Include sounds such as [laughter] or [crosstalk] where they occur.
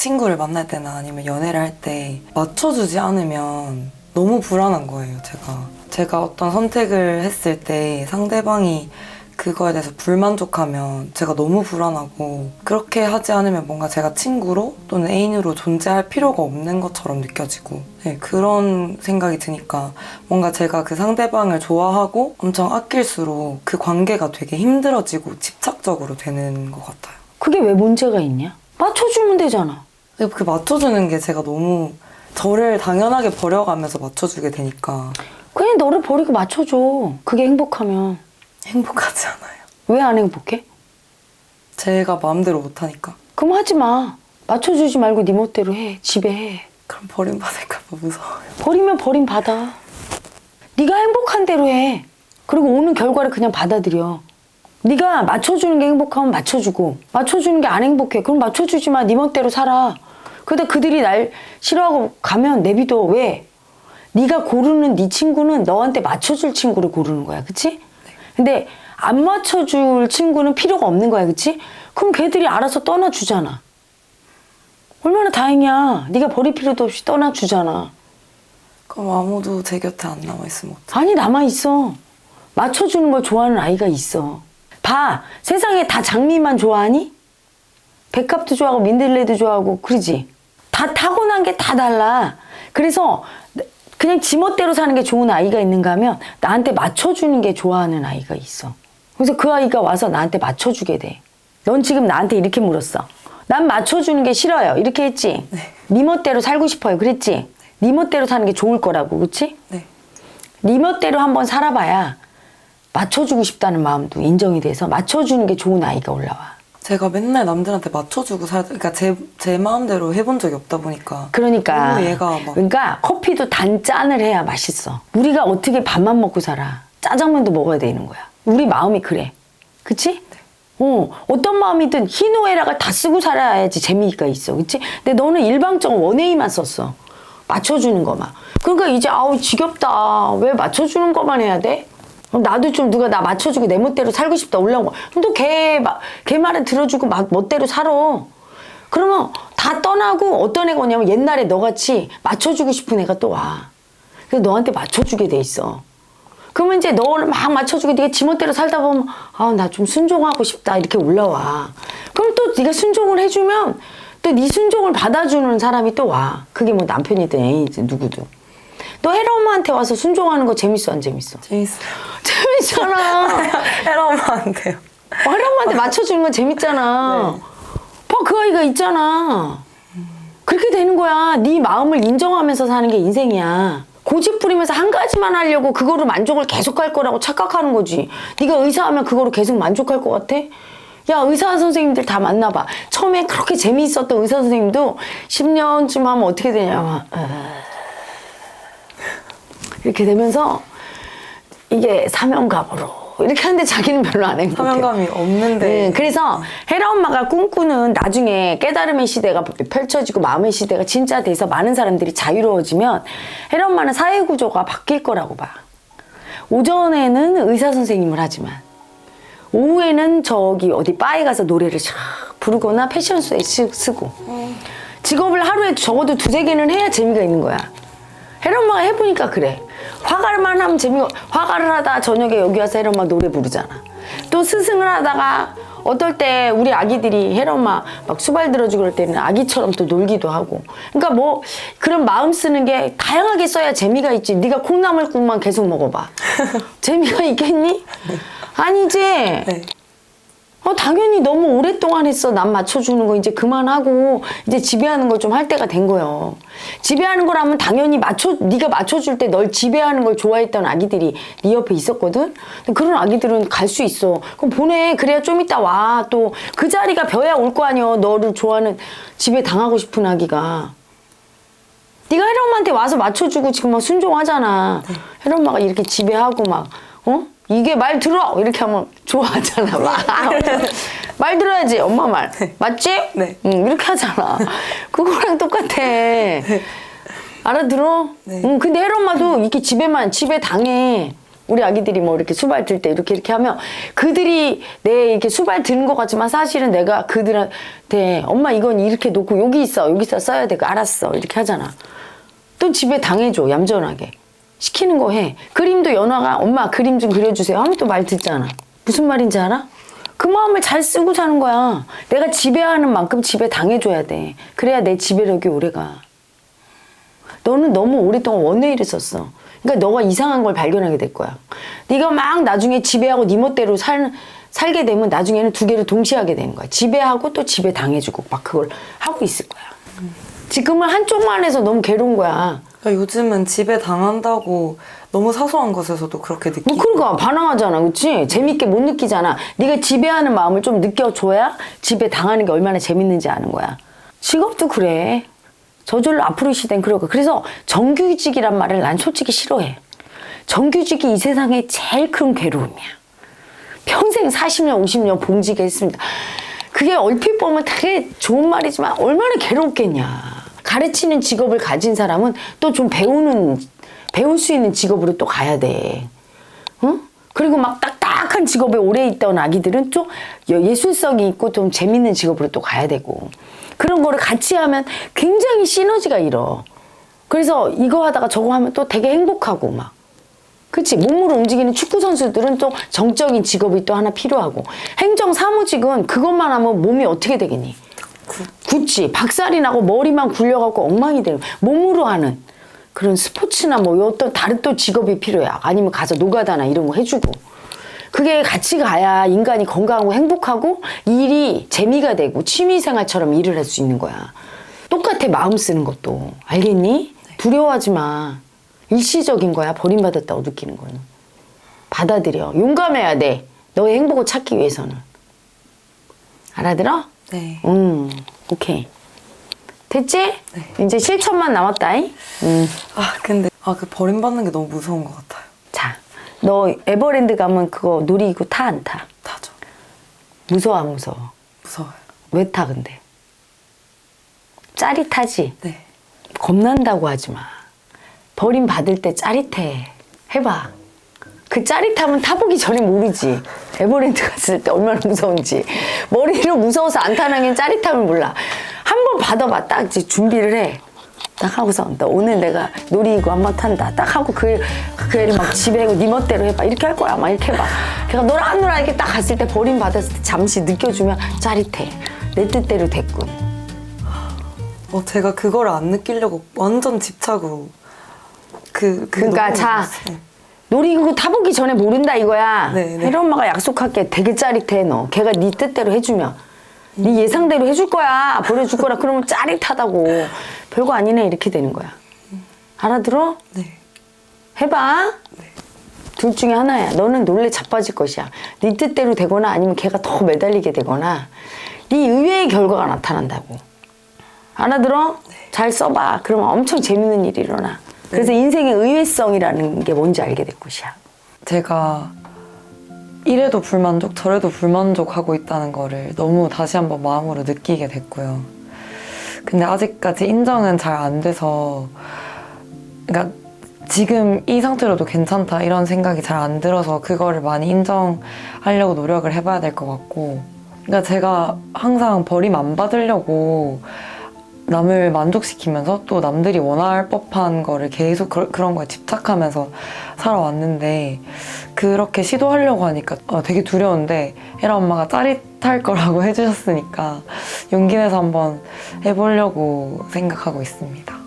친구를 만날 때나 아니면 연애를 할 때 맞춰주지 않으면 너무 불안한 거예요, 제가. 제가 어떤 선택을 했을 때 상대방이 그거에 대해서 불만족하면 제가 너무 불안하고 그렇게 하지 않으면 뭔가 제가 친구로 또는 애인으로 존재할 필요가 없는 것처럼 느껴지고 네, 그런 생각이 드니까 뭔가 제가 그 상대방을 좋아하고 엄청 아낄수록 그 관계가 되게 힘들어지고 집착적으로 되는 것 같아요. 그게 왜 문제가 있냐? 맞춰주면 되잖아. 그 맞춰주는 게 제가 너무 저를 당연하게 버려가면서 맞춰주게 되니까 그냥 너를 버리고 맞춰줘. 그게 행복하면. 행복하지 않아요. 왜 안 행복해? 제가 마음대로 못하니까. 그럼 하지 마. 맞춰주지 말고 네 멋대로 해. 집에 해. 그럼 버림받을까봐 무서워요. 버리면 버림 받아. 네가 행복한 대로 해. 그리고 오는 결과를 그냥 받아들여. 네가 맞춰주는 게 행복하면 맞춰주고 맞춰주는 게 안 행복해. 그럼 맞춰주지 마. 네 멋대로 살아. 그러다 그들이 날 싫어하고 가면 내비둬. 왜? 네가 고르는 네 친구는 너한테 맞춰줄 친구를 고르는 거야. 그치? 근데 안 맞춰줄 친구는 필요가 없는 거야. 그치? 그럼 걔들이 알아서 떠나주잖아. 얼마나 다행이야. 네가 버릴 필요도 없이 떠나주잖아. 그럼 아무도 제 곁에 안 남아 있으면 어떡해. 아니 남아 있어. 맞춰주는 걸 좋아하는 아이가 있어. 봐, 세상에 다 장미만 좋아하니? 백합도 좋아하고 민들레도 좋아하고 그러지. 다 타고난 게 다 달라. 그래서 그냥 지멋대로 사는 게 좋은 아이가 있는가 하면 나한테 맞춰주는 게 좋아하는 아이가 있어. 그래서 그 아이가 와서 나한테 맞춰주게 돼. 넌 지금 나한테 이렇게 물었어. 난 맞춰주는 게 싫어요. 이렇게 했지. 네 멋대로 살고 싶어요. 그랬지. 네 멋대로 사는 게 좋을 거라고, 그렇지? 네. 네 멋대로 한번 살아봐야 맞춰주고 싶다는 마음도 인정이 돼서 맞춰주는 게 좋은 아이가 올라와. 제가 맨날 남들한테 맞춰주고 살, 그러니까 제, 제 마음대로 해본 적이 없다 보니까. 그러니까 너무 얘가 막. 그러니까 커피도 단 짠을 해야 맛있어. 우리가 어떻게 밥만 먹고 살아? 짜장면도 먹어야 되는 거야. 우리 마음이 그래. 그치? 어, 어떤 마음이든 희노애락을 다 쓰고 살아야지 재미가 있어. 그치? 근데 너는 일방적 원웨이만 썼어. 맞춰주는 거만. 그러니까 이제 아우 지겹다. 왜 맞춰주는 것만 해야 돼? 나도 좀 누가 나 맞춰주고 내 멋대로 살고 싶다 올라온 거야. 그럼 또걔 걔 말을 들어주고 막 멋대로 살아. 그러면 다 떠나고 어떤 애가 오냐면 옛날에 너같이 맞춰주고 싶은 애가 또 와. 그래서 너한테 맞춰주게 돼 있어. 그러면 이제 너를 막 맞춰주고 네가 지멋대로 살다 보면 아 나 좀 순종하고 싶다 이렇게 올라와. 그럼 또 네가 순종을 해주면 또 네 순종을 받아주는 사람이 또 와. 그게 뭐 남편이든 애인이든 누구든. 너 헤라 엄마한테 와서 순종하는 거 재밌어 안 재밌어? 재밌어요. 재밌잖아. [laughs] 헤라면 안 돼요. 헤라 엄마한테 맞춰주는 건 재밌잖아. 네. 봐, 그 아이가 있잖아. 그렇게 되는 거야. 네 마음을 인정하면서 사는 게 인생이야. 고집 부리면서 한 가지만 하려고 그거로 만족을 계속 할 거라고 착각하는 거지. 네가 의사하면 그거로 계속 만족할 것 같아? 야 의사 선생님들 다 만나봐. 처음에 그렇게 재미있었던 의사 선생님도 10년쯤 하면 어떻게 되냐면 이렇게 되면서 이게 사명감으로 이렇게 하는데 자기는 별로 안 행복해. 사명감이 없는데. 네, 그래서 헤라 엄마가 꿈꾸는 나중에 깨달음의 시대가 펼쳐지고 마음의 시대가 진짜 돼서 많은 사람들이 자유로워지면 헤라 엄마는 사회 구조가 바뀔 거라고 봐. 오전에는 의사 선생님을 하지만 오후에는 저기 어디 바에 가서 노래를 샥 부르거나 패션쇼에 쓱 쓰고 직업을 하루에 적어도 두세 개는 해야 재미가 있는 거야. 헤라 엄마가 해보니까 그래. 화가만 하면 재미가 화가를 하다 저녁에 여기 와서 헤라 엄마 노래 부르잖아. 또 스승을 하다가 어떨 때 우리 아기들이 헤라 엄마 막 수발 들어주고 그럴 때는 아기처럼 또 놀기도 하고. 그러니까 뭐 그런 마음 쓰는 게 다양하게 써야 재미가 있지. 네가 콩나물국만 계속 먹어봐. [laughs] 재미가 있겠니? 아니지. 네. 어, 당연히 너무 오랫동안 했어. 남 맞춰주는 거 이제 그만하고 이제 지배하는 걸 좀 할 때가 된 거예요. 지배하는 거라면 당연히 맞춰 네가 맞춰줄 때 널 지배하는 걸 좋아했던 아기들이 네 옆에 있었거든. 그런 아기들은 갈 수 있어. 그럼 보내. 그래야 좀 이따 와. 또 그 자리가 벼야 올 거 아니야. 너를 좋아하는 지배 당하고 싶은 아기가. 네가 혜라 엄마한테 와서 맞춰주고 지금 막 순종하잖아. 혜라 엄마가 이렇게 지배하고 막 어? 이게 말 들어 이렇게 하면 좋아하잖아 막. [laughs] 말 들어야지 엄마 말 맞지? 네. 응, 이렇게 하잖아. [laughs] 그거랑 똑같아. 알아들어? 네. 응, 근데 혜라 엄마도 이렇게 집에만 집에 당해. 우리 아기들이 뭐 이렇게 수발 들 때 이렇게 이렇게 하면 그들이 내 이렇게 수발 드는 것 같지만 사실은 내가 그들한테 엄마 이건 이렇게 놓고 여기 있어 여기 있어 써야 돼 알았어 이렇게 하잖아 또 집에 당해줘 얌전하게 시키는 거 해 그림도 연화가 엄마 그림 좀 그려주세요 하면 또 말 듣잖아 무슨 말인지 알아? 그 마음을 잘 쓰고 사는 거야 내가 지배하는 만큼 지배 당해줘야 돼 그래야 내 지배력이 오래가 너는 너무 오랫동안 원웨이를 썼어. 그러니까 너가 이상한 걸 발견하게 될 거야. 네가 막 나중에 지배하고 네 멋대로 살, 살게 되면 나중에는 두 개를 동시에 하게 되는 거야. 지배하고 또 지배 당해주고 막 그걸 하고 있을 거야. 지금은 한쪽만 해서 너무 괴로운 거야. 그러니까 요즘은 집에 당한다고 너무 사소한 것에서도 그렇게 느끼고 뭐 그러니까 반항하잖아, 그렇지? 재밌게 못 느끼잖아. 네가 지배하는 마음을 좀 느껴줘야 지배 당하는 게 얼마나 재밌는지 아는 거야. 직업도 그래. 저절로 앞으로 시대는 그러고 그래서 정규직이란 말을 난 솔직히 싫어해. 정규직이 이 세상에 제일 큰 괴로움이야. 평생 40년, 50년 봉직에 했습니다. 그게 얼핏 보면 되게 좋은 말이지만 얼마나 괴롭겠냐. 가르치는 직업을 가진 사람은 또 좀 배우는, 배울 수 있는 직업으로 또 가야 돼. 응? 그리고 막 딱딱한 직업에 오래 있던 아기들은 좀 예술성이 있고 좀 재밌는 직업으로 또 가야 되고. 그런 거를 같이 하면 굉장히 시너지가 일어. 그래서 이거 하다가 저거 하면 또 되게 행복하고 막. 그치 몸으로 움직이는 축구 선수들은 또 정적인 직업이 또 하나 필요하고 행정 사무직은 그것만 하면 몸이 어떻게 되겠니? 굳지 박살이 나고 머리만 굴려갖고 엉망이 되는 몸으로 하는 그런 스포츠나 뭐 어떤 다른 또 직업이 필요해 아니면 가서 노가다나 이런 거 해주고. 그게 같이 가야 인간이 건강하고 행복하고 일이 재미가 되고 취미생활처럼 일을 할 수 있는 거야. 똑같아 마음 쓰는 것도. 알겠니? 두려워하지 마. 일시적인 거야 버림받았다고 느끼는 거는. 받아들여. 용감해야 돼. 너의 행복을 찾기 위해서는. 알아들어? 네. 음 오케이 됐지? 이제 실천만 남았다잉 음. 아 근데 아 그 버림받는 게 너무 무서운 것 같아요 자, 너 에버랜드 가면 그거 놀이기구 타 안 타? 타죠 무서워 안 무서워? 무서워요 왜 타 근데? 짜릿하지? 네 겁난다고 하지 마. 버림 받을 때 짜릿해. 해봐. 그 짜릿함은 타보기 전에 모르지. 에버랜드 갔을 때 얼마나 무서운지. 머리로 무서워서 안 타는 게 짜릿함을 몰라. 한 번 받아봐. 딱 이제 준비를 해. 딱 하고서 나 오늘 내가 놀이기구 한 번 탄다. 딱 하고 그, 그 애를 막 집에 네 멋대로 해봐. 이렇게 할 거야. 막 이렇게 해봐. 그러니까 노란노란 이렇게 딱 갔을 때 버림 받았을 때 잠시 느껴주면 짜릿해. 내 뜻대로 됐군. 어, 제가 그걸 안 느끼려고 완전 집착으로 그, 그 그러니까 자. 놀이기구 타보기 전에 모른다 이거야. 네, 네. 혜리 엄마가 약속할게. 되게 짜릿해 너. 걔가 네 뜻대로 해주면 네 예상대로 해줄 거야. 보내줄 거라 그러면 짜릿하다고. 별거 아니네 이렇게 되는 거야. 알아들어? 네. 해봐. 둘 중에 하나야. 너는 놀래 자빠질 것이야. 네 뜻대로 되거나 아니면 걔가 더 매달리게 되거나 네 의외의 결과가 나타난다고. 알아들어? 잘 써봐. 그러면 엄청 재밌는 일이 일어나. 그래서 인생의 의외성이라는 게 뭔지 알게 될 것이야. 제가 이래도 불만족 저래도 불만족하고 있다는 거를 너무 다시 한번 마음으로 느끼게 됐고요. 근데 아직까지 인정은 잘 안 돼서 그러니까 지금 이 상태로도 괜찮다 이런 생각이 잘 안 들어서 그거를 많이 인정하려고 노력을 해봐야 될 것 같고 그러니까 제가 항상 버림 안 받으려고 남을 만족시키면서 또 남들이 원할 법한 거를 계속 그, 그런 거에 집착하면서 살아왔는데 그렇게 시도하려고 하니까 어, 되게 두려운데 혜라 엄마가 짜릿할 거라고 [laughs] 해주셨으니까 용기 내서 한번 해보려고 생각하고 있습니다.